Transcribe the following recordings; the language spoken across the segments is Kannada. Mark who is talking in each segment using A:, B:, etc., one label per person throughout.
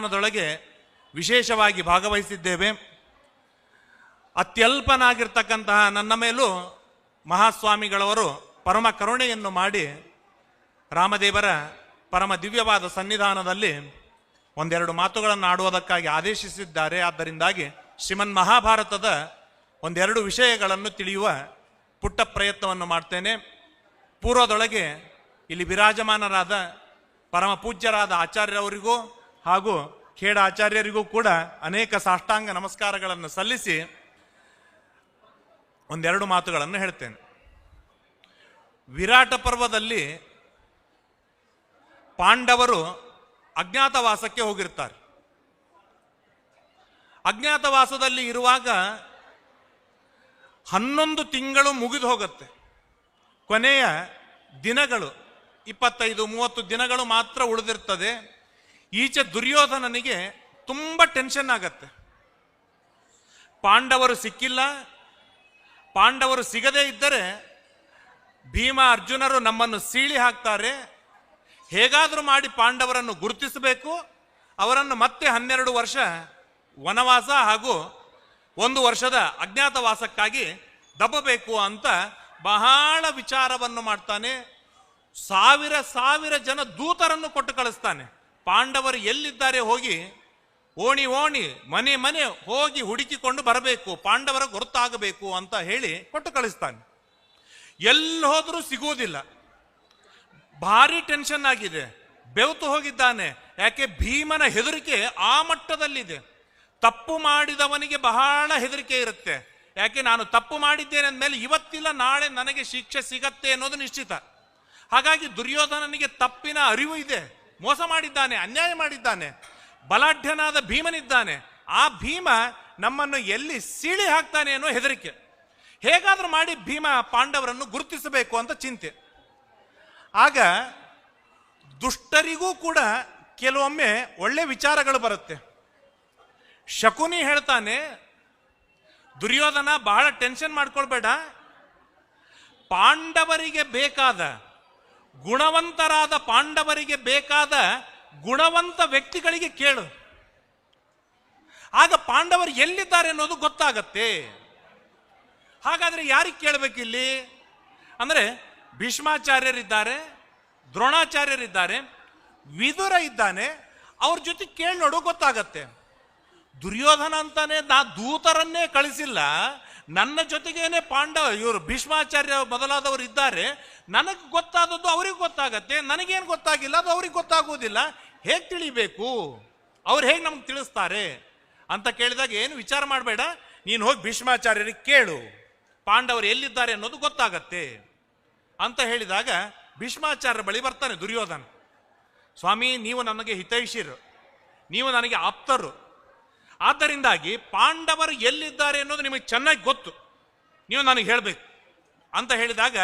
A: ಕಾರ್ಯಕ್ರಮದೊಳಗೆ ವಿಶೇಷವಾಗಿ ಭಾಗವಹಿಸಿದ್ದೇವೆ. ಅತ್ಯಲ್ಪನಾಗಿರ್ತಕ್ಕಂತಹ ನನ್ನ ಮೇಲೂ ಮಹಾಸ್ವಾಮಿಗಳವರು ಪರಮ ಕರುಣೆಯನ್ನು ಮಾಡಿ ರಾಮದೇವರ ಪರಮ ದಿವ್ಯವಾದ ಸನ್ನಿಧಾನದಲ್ಲಿ ಒಂದೆರಡು ಮಾತುಗಳನ್ನು ಆಡುವುದಕ್ಕಾಗಿ ಆದೇಶಿಸಿದ್ದಾರೆ. ಆದ್ದರಿಂದಾಗಿ ಶ್ರೀಮನ್ ಮಹಾಭಾರತದ ಒಂದೆರಡು ವಿಷಯಗಳನ್ನು ತಿಳಿಯುವ ಪುಟ್ಟ ಪ್ರಯತ್ನವನ್ನು ಮಾಡ್ತೇನೆ. ಪೂರ್ವದೊಳಗೆ ಇಲ್ಲಿ ವಿರಾಜಮಾನರಾದ ಪರಮ ಪೂಜ್ಯರಾದ ಆಚಾರ್ಯರವರಿಗೂ ಹಾಗೂ ಖೇಡ ಆಚಾರ್ಯರಿಗೂ ಕೂಡ ಅನೇಕ ಸಾಷ್ಟಾಂಗ ನಮಸ್ಕಾರಗಳನ್ನು ಸಲ್ಲಿಸಿ ಒಂದೆರಡು ಮಾತುಗಳನ್ನು ಹೇಳ್ತೇನೆ. ವಿರಾಟ ಪರ್ವದಲ್ಲಿ ಪಾಂಡವರು ಅಜ್ಞಾತವಾಸಕ್ಕೆ ಹೋಗಿರ್ತಾರೆ ಅಜ್ಞಾತವಾಸದಲ್ಲಿ ಇರುವಾಗ ಹನ್ನೊಂದು ತಿಂಗಳು ಮುಗಿದು ಹೋಗುತ್ತೆ. ಕೊನೆಯ ದಿನಗಳು, ಇಪ್ಪತ್ತೈದು, ಮೂವತ್ತು ದಿನಗಳು ಮಾತ್ರ ಉಳಿದಿರ್ತದೆ. ಈಚೆ ದುರ್ಯೋಧನನಿಗೆ ತುಂಬ ಟೆನ್ಷನ್ ಆಗತ್ತೆ. ಪಾಂಡವರು ಸಿಕ್ಕಿಲ್ಲ. ಪಾಂಡವರು ಸಿಗದೇ ಇದ್ದರೆ ಭೀಮ ಅರ್ಜುನರು ನಮ್ಮನ್ನು ಸೀಳಿ ಹಾಕ್ತಾರೆ. ಹೇಗಾದರೂ ಮಾಡಿ ಪಾಂಡವರನ್ನು ಗುರುತಿಸಬೇಕು. ಅವರನ್ನು ಮತ್ತೆ ಹನ್ನೆರಡು ವರ್ಷ ವನವಾಸ ಹಾಗೂ ಒಂದು ವರ್ಷದ ಅಜ್ಞಾತವಾಸಕ್ಕಾಗಿ ದಬ್ಬಬೇಕು ಅಂತ ಬಹಳ ವಿಚಾರವನ್ನು ಮಾಡ್ತಾನೆ. ಸಾವಿರ ಸಾವಿರ ಜನ ದೂತರನ್ನು ಕೊಟ್ಟು ಕಳಿಸ್ತಾನೆ. ಪಾಂಡವರು ಎಲ್ಲಿದ್ದಾರೆ ಹೋಗಿ ಓಣಿ ಓಣಿ ಮನೆ ಮನೆ ಹೋಗಿ ಹುಡುಕಿಕೊಂಡು ಬರಬೇಕು, ಪಾಂಡವರ ಗೊತ್ತಾಗಬೇಕು ಅಂತ ಹೇಳಿ ಕೊಟ್ಟು ಕಳಿಸ್ತಾನೆ. ಎಲ್ಲಿ ಹೋದರೂ ಸಿಗುವುದಿಲ್ಲ. ಭಾರಿ ಟೆನ್ಷನ್ ಆಗಿದೆ. ಬೆವತು ಹೋಗಿದ್ದಾನೆ. ಯಾಕೆ ಭೀಮನ ಹೆದರಿಕೆ ಆ ಮಟ್ಟದಲ್ಲಿದೆ. ತಪ್ಪು ಮಾಡಿದವನಿಗೆ ಬಹಳ ಹೆದರಿಕೆ ಇರುತ್ತೆ. ಯಾಕೆ ನಾನು ತಪ್ಪು ಮಾಡಿದ್ದೇನೆ ಅಂದಮೇಲೆ ಇವತ್ತಿಲ್ಲ, ನಾಳೆ ನನಗೆ ಶಿಕ್ಷೆ ಸಿಗತ್ತೆ ಅನ್ನೋದು ನಿಶ್ಚಿತ. ಹಾಗಾಗಿ ದುರ್ಯೋಧನನಿಗೆ ತಪ್ಪಿನ ಅರಿವು ಇದೆ. ಮೋಸ ಮಾಡಿದ್ದಾನೆ, ಅನ್ಯಾಯ ಮಾಡಿದ್ದಾನೆ, ಬಲಾಢ್ಯನಾದ ಭೀಮನಿದ್ದಾನೆ, ಆ ಭೀಮ ನಮ್ಮನ್ನು ಎಲ್ಲಿ ಸೀಳಿ ಹಾಕ್ತಾನೆ ಅನ್ನೋ ಹೆದರಿಕೆ. ಹೇಗಾದರೂ ಮಾಡಿ ಭೀಮ ಪಾಂಡವರನ್ನು ಗುರುತಿಸಬೇಕು ಅಂತ ಚಿಂತೆ. ಆಗ ದುಷ್ಟರಿಗೂ ಕೂಡ ಕೆಲವೊಮ್ಮೆ ಒಳ್ಳೆ ವಿಚಾರಗಳು ಬರುತ್ತೆ. ಶಕುನಿ ಹೇಳ್ತಾನೆ, ದುರ್ಯೋಧನ ಬಹಳ ಟೆನ್ಷನ್ ಮಾಡ್ಕೊಳ್ಬೇಡ. ಪಾಂಡವರಿಗೆ ಬೇಕಾದ ಗುಣವಂತರಾದ ಪಾಂಡವರಿಗೆ ಬೇಕಾದ ಗುಣವಂತ ವ್ಯಕ್ತಿಗಳಿಗೆ ಕೇಳು. ಆಗ ಪಾಂಡವರು ಎಲ್ಲಿದ್ದಾರೆ ಅನ್ನೋದು ಗೊತ್ತಾಗತ್ತೆ. ಹಾಗಾದ್ರೆ ಯಾರಿಗೆ ಕೇಳಬೇಕಿಲ್ಲಿ? ಅಂದ್ರೆ ಭೀಷ್ಮಾಚಾರ್ಯರಿದ್ದಾರೆ, ದ್ರೋಣಾಚಾರ್ಯರಿದ್ದಾರೆ, ವಿದುರ ಇದ್ದಾನೆ, ಅವ್ರ ಜೊತೆ ಕೇಳಿ ನೋಡು ಗೊತ್ತಾಗತ್ತೆ. ದುರ್ಯೋಧನ ಅಂತಾನೆ ನಾ ದೂತರನ್ನೇ ಕಳಿಸಿಲ್ಲ ನನ್ನ ಜೊತೆಗೇನೆ ಪಾಂಡವ, ಇವರು ಭೀಷ್ಮಾಚಾರ್ಯ ಮೊದಲಾದವರು ಇದ್ದಾರೆ. ನನಗೆ ಗೊತ್ತಾದದ್ದು ಅವ್ರಿಗೆ ಗೊತ್ತಾಗತ್ತೆ, ನನಗೇನು ಗೊತ್ತಾಗಿಲ್ಲ, ಅದು ಅವ್ರಿಗೆ ಗೊತ್ತಾಗುವುದಿಲ್ಲ. ಹೇಗೆ ತಿಳಿಬೇಕು? ಅವ್ರು ಹೇಗೆ ನಮ್ಗೆ ತಿಳಿಸ್ತಾರೆ? ಅಂತ ಕೇಳಿದಾಗ ಏನು ವಿಚಾರ ಮಾಡಬೇಡ, ನೀನು ಹೋಗಿ ಭೀಷ್ಮಾಚಾರ್ಯರಿಗೆ ಕೇಳು. ಪಾಂಡವರು ಎಲ್ಲಿದ್ದಾರೆ ಅನ್ನೋದು ಗೊತ್ತಾಗತ್ತೆ. ಅಂತ ಹೇಳಿದಾಗ ಭೀಷ್ಮಾಚಾರ್ಯ ಬಳಿ ಬರ್ತಾನೆ ದುರ್ಯೋಧನ. ಸ್ವಾಮಿ, ನೀವು ನನಗೆ ಹಿತೈಷಿರು ನೀವು ನನಗೆ ಆಪ್ತರು. ಆದ್ದರಿಂದಾಗಿ ಪಾಂಡವರು ಎಲ್ಲಿದ್ದಾರೆ ಅನ್ನೋದು ನಿಮಗೆ ಚೆನ್ನಾಗಿ ಗೊತ್ತು. ನೀವು ನನಗೆ ಹೇಳಬೇಕು. ಅಂತ ಹೇಳಿದಾಗ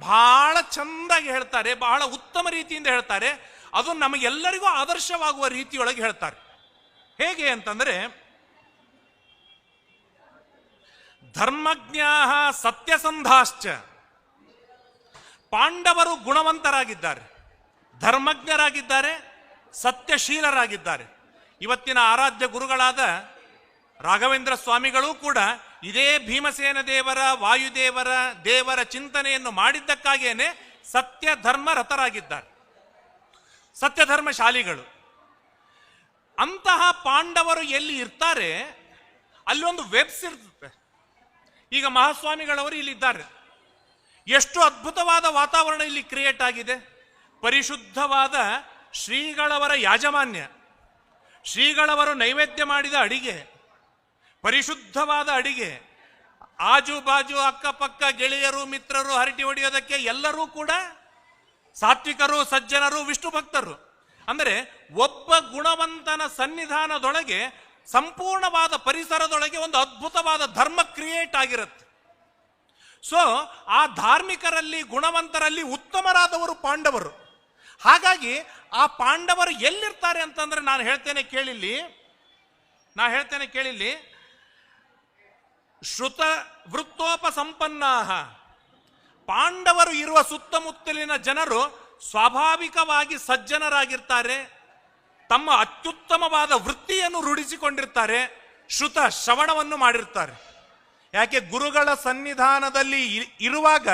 A: ಬಹಳ ಚಂದಾಗಿ ಹೇಳ್ತಾರೆ ಬಹಳ ಉತ್ತಮ ರೀತಿಯಿಂದ ಹೇಳ್ತಾರೆ. ಅದು ನಮಗೆಲ್ಲರಿಗೂ ಆದರ್ಶವಾಗುವ ರೀತಿಯೊಳಗೆ ಹೇಳ್ತಾರೆ. ಹೇಗೆ ಅಂತಂದರೆ ಧರ್ಮಜ್ಞಾ ಸತ್ಯಸಂಧಾಶ್ಚ. ಪಾಂಡವರು ಗುಣವಂತರಾಗಿದ್ದಾರೆ. ಧರ್ಮಜ್ಞರಾಗಿದ್ದಾರೆ, ಸತ್ಯಶೀಲರಾಗಿದ್ದಾರೆ. ಇವತ್ತಿನ ಆರಾಧ್ಯ ಗುರುಗಳಾದ ರಾಘವೇಂದ್ರ ಸ್ವಾಮಿಗಳೂ ಕೂಡ ಇದೇ ಭೀಮಸೇನ ದೇವರ, ವಾಯುದೇವರ, ದೇವರ ಚಿಂತನೆಯನ್ನು ಮಾಡಿದ್ದಕ್ಕಾಗೇನೆ ಸತ್ಯ ಧರ್ಮ ರಥರಾಗಿದ್ದಾರೆ. ಸತ್ಯಧರ್ಮಶಾಲಿಗಳು. ಅಂತಹ ಪಾಂಡವರು ಎಲ್ಲಿ ಇರ್ತಾರೆ ಅಲ್ಲಿ ಒಂದು ವೆಬ್ಸ್ ಇರ್ತದೆ ಈಗ ಮಹಾಸ್ವಾಮಿಗಳವರು ಇಲ್ಲಿದ್ದಾರೆ. ಎಷ್ಟು ಅದ್ಭುತವಾದ ವಾತಾವರಣ ಇಲ್ಲಿ ಕ್ರಿಯೇಟ್ ಆಗಿದೆ. ಪರಿಶುದ್ಧವಾದ ಶ್ರೀಗಳವರ ಯಾಜಮಾನ್ಯ. ಶ್ರೀಗಳವರು ನೈವೇದ್ಯ ಮಾಡಿದ ಅಡಿಗೆ, ಪರಿಶುದ್ಧವಾದ ಅಡಿಗೆ, ಆಜು ಬಾಜು ಅಕ್ಕಪಕ್ಕ ಗೆಳೆಯರು ಮಿತ್ರರು ಹರಟಿ ಹೊಡೆಯೋದಕ್ಕೆ ಎಲ್ಲರೂ ಕೂಡ ಸಾತ್ವಿಕರು, ಸಜ್ಜನರು, ವಿಷ್ಣು ಭಕ್ತರು. ಅಂದರೆ ಒಬ್ಬ ಗುಣವಂತನ ಸನ್ನಿಧಾನದೊಳಗೆ ಸಂಪೂರ್ಣವಾದ ಪರಿಸರದೊಳಗೆ ಒಂದು ಅದ್ಭುತವಾದ ಧರ್ಮ ಕ್ರಿಯೇಟ್ ಆಗಿರುತ್ತೆ. ಸೊ ಆ ಧಾರ್ಮಿಕರಲ್ಲಿ, ಗುಣವಂತರಲ್ಲಿ ಉತ್ತಮರಾದವರು ಪಾಂಡವರು. ಹಾಗಾಗಿ ಆ ಪಾಂಡವರು ಎಲ್ಲಿರ್ತಾರೆ ಅಂತಂದ್ರೆ ನಾನು ಹೇಳ್ತೇನೆ ಕೇಳಿಲ್ಲಿ. ನಾ ಹೇಳ್ತೇನೆ ಕೇಳಿಲ್ಲಿ. ಶ್ರುತ ವೃತ್ತೋಪಸಂಪನ್ನಾಹ. ಪಾಂಡವರು ಇರುವ ಸುತ್ತಮುತ್ತಲಿನ ಜನರು ಸ್ವಾಭಾವಿಕವಾಗಿ ಸಜ್ಜನರಾಗಿರ್ತಾರೆ. ತಮ್ಮ ಅತ್ಯುತ್ತಮವಾದ ವೃತ್ತಿಯನ್ನು ರೂಢಿಸಿಕೊಂಡಿರ್ತಾರೆ. ಶ್ರುತ ಶ್ರವಣವನ್ನು ಮಾಡಿರ್ತಾರೆ. ಯಾಕೆ ಗುರುಗಳ ಸನ್ನಿಧಾನದಲ್ಲಿ ಇರುವಾಗ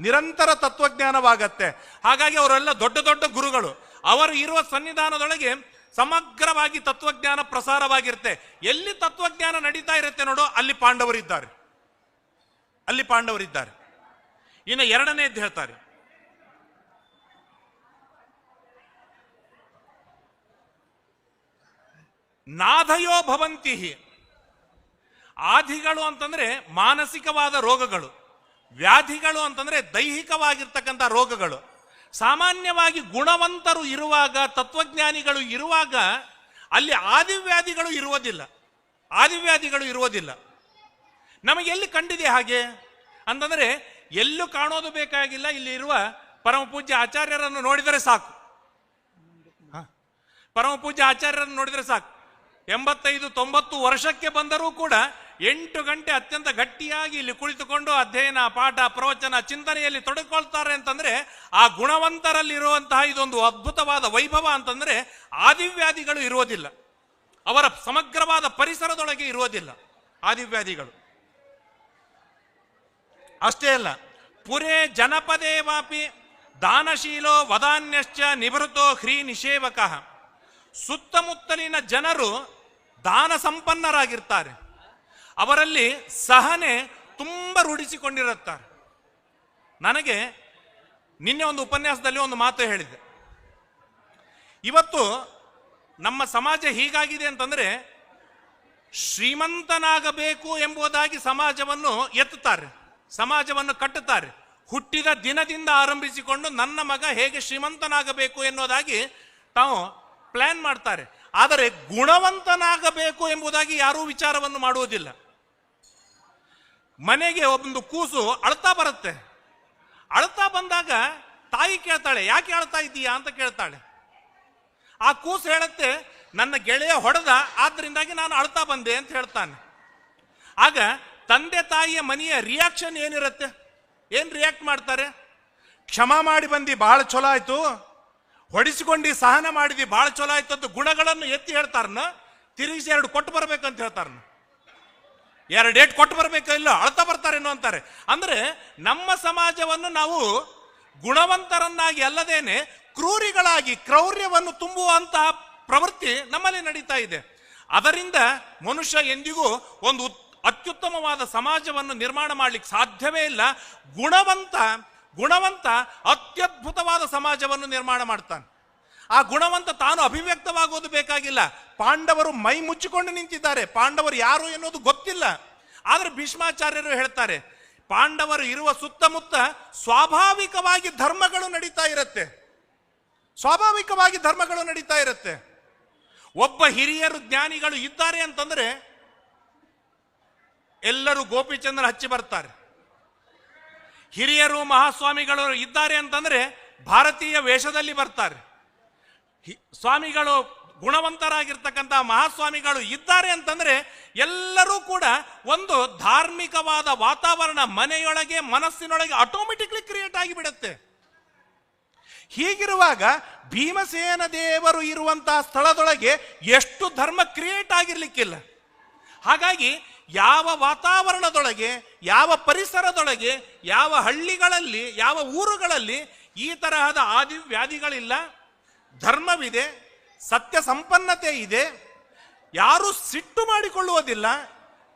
A: ನಿರಂತರ ತತ್ವಜ್ಞಾನವಾಗತ್ತೆ. ಹಾಗಾಗಿ ಅವರೆಲ್ಲ ದೊಡ್ಡ ದೊಡ್ಡ ಗುರುಗಳು. ಅವರು ಇರುವ ಸನ್ನಿಧಾನದೊಳಗೆ ಸಮಗ್ರವಾಗಿ ತತ್ವಜ್ಞಾನ ಪ್ರಸಾರವಾಗಿರುತ್ತೆ. ಎಲ್ಲಿ ತತ್ವಜ್ಞಾನ ನಡೀತಾ ಇರುತ್ತೆ ನೋಡು, ಅಲ್ಲಿ ಪಾಂಡವರಿದ್ದಾರೆ. ಅಲ್ಲಿ ಪಾಂಡವರಿದ್ದಾರೆ. ಇನ್ನು ಎರಡನೇದ್ದು ಹೇಳ್ತಾರೆ. ನಾಧಯೋ ಭವಂತಿ ಆದಿಗಳು ಅಂತಂದ್ರೆ ಮಾನಸಿಕವಾದ ರೋಗಗಳು. ವ್ಯಾಧಿಗಳು ಅಂತಂದ್ರೆ ದೈಹಿಕವಾಗಿರ್ತಕ್ಕಂಥ ರೋಗಗಳು. ಸಾಮಾನ್ಯವಾಗಿ ಗುಣವಂತರು ಇರುವಾಗ, ತತ್ವಜ್ಞಾನಿಗಳು ಇರುವಾಗ ಅಲ್ಲಿ ಆದಿವ್ಯಾಧಿಗಳು ಇರುವುದಿಲ್ಲ. ಆದಿವ್ಯಾಧಿಗಳು ಇರುವುದಿಲ್ಲ. ನಮಗೆ ಎಲ್ಲಿ ಕಂಡಿದೆ ಹಾಗೆ? ಅಂತಂದ್ರೆ ಎಲ್ಲೂ ಕಾಣೋದು ಬೇಕಾಗಿಲ್ಲ, ಇಲ್ಲಿ ಇರುವ ಪರಮ ಪೂಜ್ಯ ಆಚಾರ್ಯರನ್ನು ನೋಡಿದರೆ ಸಾಕು. ಪರಮಪೂಜ್ಯ ಪರಮ ಪೂಜ್ಯ ಆಚಾರ್ಯರನ್ನು ನೋಡಿದರೆ ಸಾಕು. ಎಂಬತ್ತೈದು, ತೊಂಬತ್ತು ವರ್ಷಕ್ಕೆ ಬಂದರೂ ಕೂಡ ಎಂಟು ಗಂಟೆ ಅತ್ಯಂತ ಗಟ್ಟಿಯಾಗಿ ಇಲ್ಲಿ ಕುಳಿತುಕೊಂಡು ಅಧ್ಯಯನ, ಪಾಠ, ಪ್ರವಚನ, ಚಿಂತನೆಯಲ್ಲಿ ತೊಡಕೊಳ್ತಾರೆ ಅಂತಂದ್ರೆ ಆ ಗುಣವಂತರಲ್ಲಿರುವಂತಹ ಇದೊಂದು ಅದ್ಭುತವಾದ ವೈಭವ ಅಂತಂದ್ರೆ ಆದಿವ್ಯಾಧಿಗಳು ಇರುವುದಿಲ್ಲ. ಅವರ ಸಮಗ್ರವಾದ ಪರಿಸರದೊಳಗೆ ಇರುವುದಿಲ್ಲ ಆದಿವ್ಯಾಧಿಗಳು ಅಷ್ಟೇ ಅಲ್ಲ, ಪುರೇ ಜನಪದೇ ವಾಪಿ ದಾನಶೀಲೋ ವದಾನ್ಯಶ್ಚ ನಿವೃತ್ತೋ ಹ್ರೀ ನಿಷೇವಕಃ. ಸುತ್ತಮುತ್ತಲಿನ ಜನರು ದಾನ ಸಂಪನ್ನರಾಗಿರ್ತಾರೆ. ಅವರಲ್ಲಿ ಸಹನೆ ತುಂಬ ರೂಢಿಸಿಕೊಂಡಿರುತ್ತಾರೆ. ನನಗೆ ನಿನ್ನೆ ಒಂದು ಉಪನ್ಯಾಸದಲ್ಲಿ ಒಂದು ಮಾತು ಹೇಳಿದೆ ಇವತ್ತು ನಮ್ಮ ಸಮಾಜ ಹೀಗಾಗಿದೆ ಅಂತಂದ್ರೆ ಶ್ರೀಮಂತನಾಗಬೇಕು ಎಂಬುದಾಗಿ ಸಮಾಜವನ್ನು ಎತ್ತುತ್ತಾರೆ, ಸಮಾಜವನ್ನು ಕಟ್ಟುತ್ತಾರೆ. ಹುಟ್ಟಿದ ದಿನದಿಂದ ಆರಂಭಿಸಿಕೊಂಡು ನನ್ನ ಮಗ ಹೇಗೆ ಶ್ರೀಮಂತನಾಗಬೇಕು ಎನ್ನುವುದಾಗಿ ತಾವು ಪ್ಲ್ಯಾನ್ ಮಾಡ್ತಾರೆ. ಆದರೆ ಗುಣವಂತನಾಗಬೇಕು ಎಂಬುದಾಗಿ ಯಾರೂ ವಿಚಾರವನ್ನು ಮಾಡುವುದಿಲ್ಲ. ಮನೆಗೆ ಒಂದು ಕೂಸು ಅಳ್ತಾ ಬರುತ್ತೆ. ಅಳ್ತಾ ಬಂದಾಗ ತಾಯಿ ಕೇಳ್ತಾಳೆ, ಯಾಕೆ ಅಳ್ತಾ ಇದ್ದೀಯಾ? ಅಂತ ಕೇಳ್ತಾಳೆ. ಆ ಕೂಸು ಹೇಳುತ್ತೆ, ನನ್ನ ಗೆಳೆಯ ಹೊಡೆದ ಆದ್ರಿಂದಾಗಿ ನಾನು ಅಳ್ತಾ ಬಂದೆ, ಅಂತ ಹೇಳ್ತಾನೆ. ಆಗ ತಂದೆ ತಾಯಿಯ ಮನೆಯ ರಿಯಾಕ್ಷನ್ ಏನಿರುತ್ತೆ? ಏನ್ ರಿಯಾಕ್ಟ್ ಮಾಡ್ತಾರೆ? ಕ್ಷಮ ಮಾಡಿ ಬಂದು ಬಹಳ ಚಲೋ ಆಯ್ತು. ಹೊಡಿಸಿಕೊಂಡು, ಸಹನ ಮಾಡಿದಿ ಬಹಳ ಚಲೋ ಆಯ್ತು ಅಂತ ಗುಣಗಳನ್ನು ಎತ್ತಿ ಹೇಳ್ತಾರನ ತಿರುಗಿಸಿ ಎರಡು ಕೊಟ್ಟು ಬರ್ಬೇಕಂತ ಹೇಳ್ತಾರನ ಎರಡು ಡೇಟ್ ಕೊಟ್ಟು ಬರಬೇಕು ಇಲ್ಲ, ಅಳ್ತಾ ಬರ್ತಾರೇನೋ ಅಂತಾರೆ. ಅಂದ್ರೆ ನಮ್ಮ ಸಮಾಜವನ್ನು ನಾವು ಗುಣವಂತರನ್ನಾಗಿ ಅಲ್ಲದೇನೆ ಕ್ರೂರಿಗಳಾಗಿ ಕ್ರೌರ್ಯವನ್ನು ತುಂಬುವಂತಹ ಪ್ರವೃತ್ತಿ ನಮ್ಮಲ್ಲಿ ನಡೀತಾ ಇದೆ. ಅದರಿಂದ ಮನುಷ್ಯ ಎಂದಿಗೂ ಒಂದು ಅತ್ಯುತ್ತಮವಾದ ಸಮಾಜವನ್ನು ನಿರ್ಮಾಣ ಮಾಡಲಿಕ್ಕೆ ಸಾಧ್ಯವೇ ಇಲ್ಲ. ಗುಣವಂತ ಗುಣವಂತ ಅತ್ಯದ್ಭುತವಾದ ಸಮಾಜವನ್ನು ನಿರ್ಮಾಣ ಮಾಡ್ತಾನೆ. ಆ ಗುಣವಂತ ತಾನು ಅಭಿವ್ಯಕ್ತವಾಗೋದು ಬೇಕಾಗಿಲ್ಲ. ಪಾಂಡವರು ಮೈ ಮುಚ್ಚಿಕೊಂಡು ನಿಂತಿದ್ದಾರೆ. ಪಾಂಡವರು ಯಾರು ಎನ್ನುವುದು ಗೊತ್ತಿಲ್ಲ. ಆದರೆ ಭೀಷ್ಮಾಚಾರ್ಯರು ಹೇಳ್ತಾರೆ, ಪಾಂಡವರು ಇರುವ ಸುತ್ತಮುತ್ತ ಸ್ವಾಭಾವಿಕವಾಗಿ ಧರ್ಮಗಳು ನಡೀತಾ ಇರುತ್ತೆ. ಸ್ವಾಭಾವಿಕವಾಗಿ ಧರ್ಮಗಳು ನಡೀತಾ ಇರುತ್ತೆ. ಒಬ್ಬ ಹಿರಿಯರು ಜ್ಞಾನಿಗಳು ಇದ್ದಾರೆ ಅಂತಂದ್ರೆ ಎಲ್ಲರೂ ಗೋಪಿಚಂದ್ರ ಹಚ್ಚಿ ಬರ್ತಾರೆ. ಹಿರಿಯರು ಮಹಾಸ್ವಾಮಿಗಳು ಇದ್ದಾರೆ ಅಂತಂದ್ರೆ ಭಾರತೀಯ ವೇಷದಲ್ಲಿ ಬರ್ತಾರೆ. ಸ್ವಾಮಿಗಳು ಗುಣವಂತರಾಗಿರ್ತಕ್ಕಂಥ ಮಹಾಸ್ವಾಮಿಗಳು ಇದ್ದಾರೆ ಅಂತಂದರೆ ಎಲ್ಲರೂ ಕೂಡ ಒಂದು ಧಾರ್ಮಿಕವಾದ ವಾತಾವರಣ ಮನೆಯೊಳಗೆ, ಮನಸ್ಸಿನೊಳಗೆ ಆಟೋಮೆಟಿಕ್ಲಿ ಕ್ರಿಯೇಟ್ ಆಗಿಬಿಡುತ್ತೆ. ಹೀಗಿರುವಾಗ ಭೀಮಸೇನ ದೇವರು ಇರುವಂತಹ ಸ್ಥಳದೊಳಗೆ ಎಷ್ಟು ಧರ್ಮ ಕ್ರಿಯೇಟ್ ಆಗಿರ್ಲಿಕ್ಕಿಲ್ಲ. ಹಾಗಾಗಿ ಯಾವ ವಾತಾವರಣದೊಳಗೆ, ಯಾವ ಪರಿಸರದೊಳಗೆ, ಯಾವ ಹಳ್ಳಿಗಳಲ್ಲಿ, ಯಾವ ಊರುಗಳಲ್ಲಿ ಈ ತರಹದ ಆದಿ ವ್ಯಾಧಿಗಳಿಲ್ಲ ಧರ್ಮವಿದೆ ಸತ್ಯ ಸಂಪನ್ನತೆ ಇದೆ, ಯಾರು ಸಿಟ್ಟು ಮಾಡಿಕೊಳ್ಳುವುದಿಲ್ಲ,